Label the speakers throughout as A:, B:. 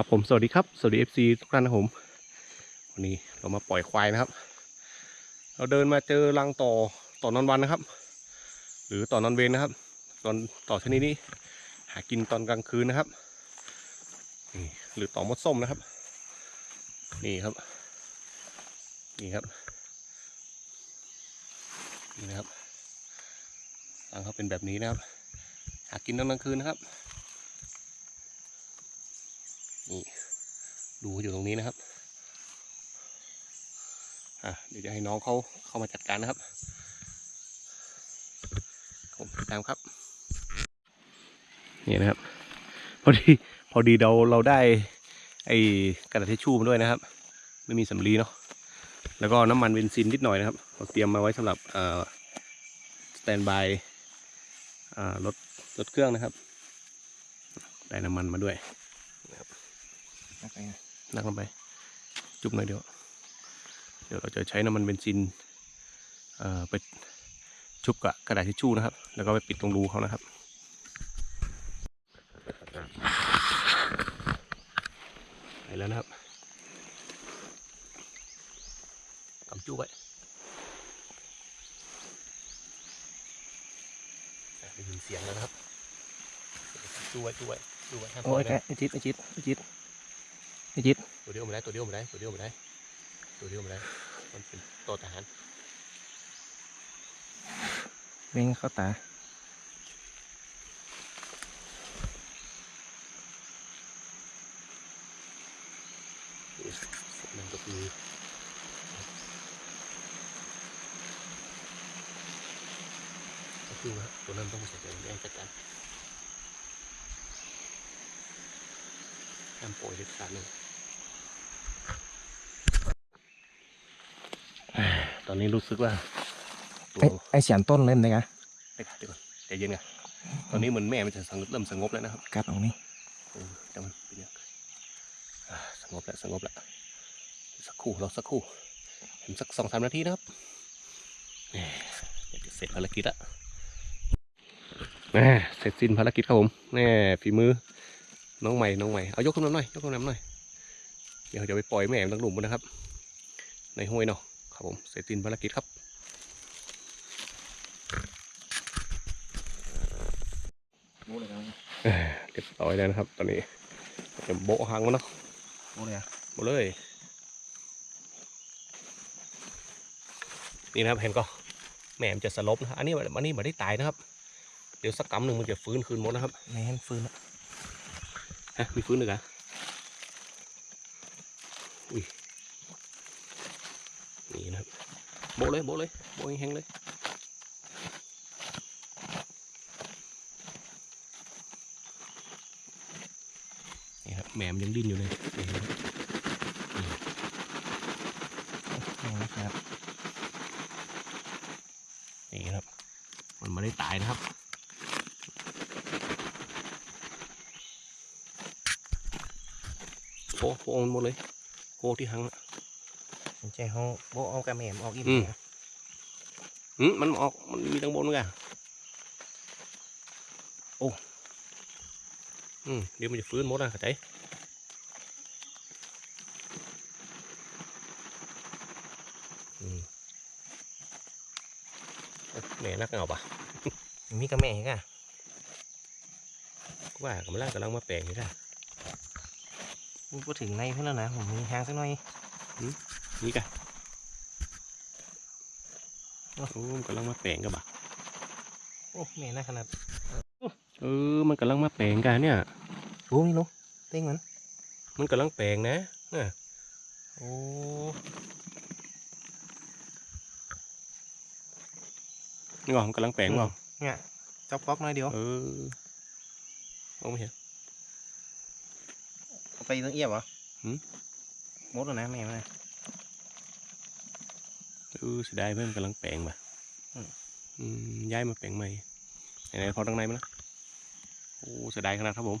A: ครับผมสวัสดีครับ สวัสดี FC ทุกท่านนะผม วันนี้เรามาปล่อยควายนะครับ เราเดินมาเจอรังต่อต่อนอนวันนะครับ หรือต่อนอนเวรนะครับ ตอนต่อชนิดนี้ หากินตอนกลางคืนนะครับนี่หรือต่อมดส้มนะครับ นี่ครับ นี่ครับนี่นะครับรังเขาเป็นแบบนี้นะครับ หากินตอนกลางคืนนะครับ นี่ดูอยู่ตรงนี้นะครับอะเดี๋ยวจะให้น้องเขาเข้ามาจัดการนะครับผมตามครับนี่นะครับ พอดีพอดีเราเราได้ ไอ้กระดาษทิชชู่มาด้วยนะครับ ไม่มีสำลีเนาะแล้วก็น้ำมันเบนซินนิดหน่อยนะครับเราเตรียมมาไว้สำหรับเอ่อสแตนบายอ่ารถรถเครื่องนะครับ ได้น้ำมันมาด้วย นั่งลงไป จุบหน่อยเดียว เดี๋ยวเราจะใช้น้ำมันเบนซินเอ่อไปชุบกับกระดาษทิชชู่นะครับ แล้วก็ไปปิดตรงรูเขานะครับไปแล้วนะครับกำจู้ไว้อะได้ยินเสียงแล้วนะครับจู้ไว้จู้ไว้จู้ไว้ห้ามป
B: โอ้
A: ล่อยย
B: แก
A: นะ
B: ไอจิตไอจิตไอจิต ไอจิต
A: ตัวเดียวมาได้ตัวเดียวมาได้ตัวเดียวมาได้ตัวเดียวมาได้มันเป็นตัวทหาร
B: เบ่งเข้าตา
A: นั่นก็คือก็คือว่าตัวนั้นต้องมาใส่ใจแดงจัดการห้ามปล่อยเด็ดขาดเลยอ่า ตอนนี้รู้สึกว่าตัว
B: ไอไอเสียนต้นเล่นเลยกะ
A: เดี๋ยวก่อนเดี๋ยวก่อนใจเย็นไงตอนนี้เหมือนแม่มันจะสงบเริ่มสงบแล้วนะครับ
B: กัดออกนี่
A: เออแต่มันเป็นยังไงอ่าสงบแล้วสงบแล้วสักครู่รอสักครู่เห็นสักสองสามนาทีนะครับแหม่เดี๋ยวจะเสร็จภารกิจละแหม่เสร็จสิ้นภารกิจครับผมแน่ฝีมือน้องใหม่น้องใหม่เอายกขึ้นมาหน่อยยกขึ้นมาหน่อยเดี๋ยวจะไปปล่อยแม่มันตั้งหลุมมันนะครับ ในห้วยเนาะ ครับผม เสร็จสิ้นภารกิจครับ
B: โอ้เลยครับ
A: เอ้ยเรียบร้อยแล้วนะครับ ตอนนี้เดี๋ยวโบะหางมันเนาะ
B: โอ้เลยอะ
A: หมดเลย นี่นะครับเห็นก็แหม่มันจะสลบนะอันนี้อันนี้ไม่ได้ตายนะครับ เดี๋ยวสักกำหนึ่งมันจะฟื้นคืนหมดนะครับ
B: ในแฮนฟืนอะ
A: ฮะมีฟื้นหนึ่งอะอุ้ย นี่นะครับโบเลยโบเลยโบะแห้งเลยนี่ครับแหม่มยังดิ้นอยู่เลยนี่ครับ
B: นี่นะครับ
A: นี่ครับ มันไม่ได้ตายนะครับโอ้โหมันหมดเลยโอ้ที่หังอะ
B: สนใจเขาโบะเอากระแหม่มออกอีก
A: อืม
B: นะ
A: อืมมันออก มันมีตังบนมั้งอะโอ้ อืม เดี๋ยวมันจะฟื้นหมดนะเข้าใจอืมเอ้ยแม่นักเอาปะ
B: มีกระแหม่กะ
A: ก็ว่ากำลังกำลังมาแปลงนี่ค่ะ
B: พูดถึงในเพื่อนแล้วนะผมมีหางสักหน่อย
A: นี่กะโอ้มันกำลังมาแปลงกันปะ
B: โอ้แม่น่าขนาด
A: เออมันกำลังมาแปลงกันเนี่ย
B: โอ้นี่ลุงเต้งมัน
A: มันกำลังแปลงนะน่ะ
B: โอ้
A: นี่ก่อนมันกำลังแปลงเปล่า
B: เนี่ยจ๊อกป๊อกหน่อยเดียว
A: เออมองไม่เห็น
B: เอาไปตั้งเอียบเหรอ
A: หืม
B: มดแล้วนะแม่มันนะ
A: เออเสียดายเพื่อนกำลังแปลงป่ะ
B: อืม
A: อืมย้ายมาแปลงใหม่ไหนๆพอตั้งในมันนะโอ้เสียดายขนาดครับผม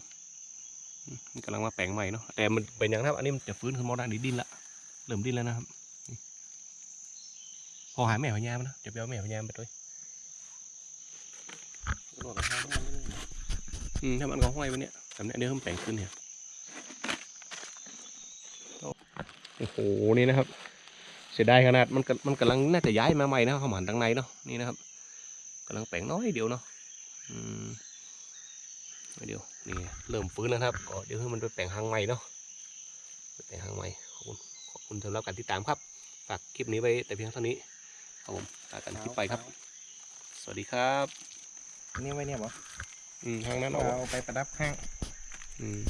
A: อืมมันกำลังมาแปลงใหม่เนาะแต่มันเป็นอย่างนะครับอันนี้มันจะฟื้นขึ้นมาได้ดินละเริ่มดิ้นแล้วนะครับนี่พอหาแม่พญามนนะเดี๋ยวไปเอาแม่พญามไปด้วยอืมถ้ามันก็ห้อยไปเนี่ยแบบเนี้ยเดี๋ยวมันแปลงขึ้นเนี่ยโอ้โหนี่นะครับเสียดายขนาดมันกำมันกำลังน่าจะย้ายมาใหม่นะเขาหันทางในเนาะนี่นะครับกำลังแปลงน้อยเดียวเนาะอืมน้อยเดียวนี่เริ่มฟื้นแล้วนะครับก็เดี๋ยวให้มันไปแปลงหางใหม่เนาะไปแปลงหางใหม่ขอบคุณขอบคุณสำหรับการติดตามครับฝากคลิปนี้ไว้แต่เพียงเท่านี้ครับผมลากันคลิปไปครับ สวัสดีครับ
B: นี่ไว้เนี่ยบอ
A: อืมทางนั้นเอา
B: เอาไปประดับข้าง
A: อืม